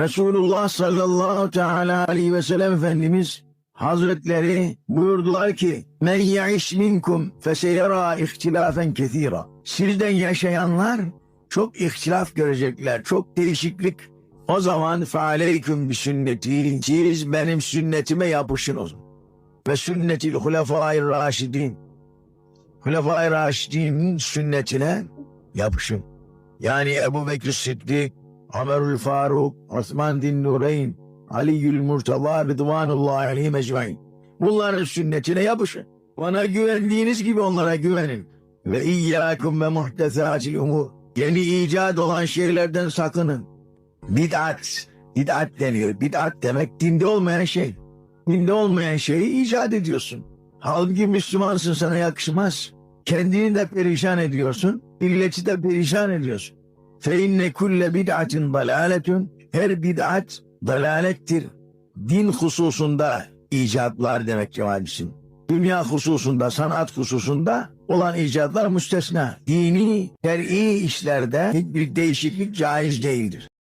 Resulullah sallallahu teala aleyhi ve sellem Efendimiz Hazretleri buyurdular ki Men ya'iş minkum feseyera ihtilafen kethira. Sizden yaşayanlar çok ihtilaf görecekler, çok değişiklik. O zaman fealeyküm bi sünneti. Siz benim sünnetime yapışınız. Ve sünnetil hulefai raşidin. Hulefai raşidinin sünnetine yapışın. Yani Ebu Bekir Sıddık, Ömerül Faruk, Osman Din Nureyn, Ali'ül Murtaza, Rıdvanullahi aleyhim ecmain. Bunların sünnetine yapışın. Bana güvendiğiniz gibi onlara güvenin. Ve iyyâkum ve muhtesatil umur. Yeni icat olan şeylerden sakının. Bid'at, bid'at deniyor. Bid'at demek dinde olmayan şey. Dinde olmayan şeyi icat ediyorsun. Halbuki Müslümansın sana yakışmaz. Kendini de perişan ediyorsun, milleti de perişan ediyorsun. Fe inne kulle bid'atin dalaletun. Her bid'at dalalettir. Din hususunda icatlar demek Cemal'sin. Dünya hususunda, sanat hususunda olan icatlar müstesna. Dini, şer'i işlerde hiçbir değişiklik caiz değildir.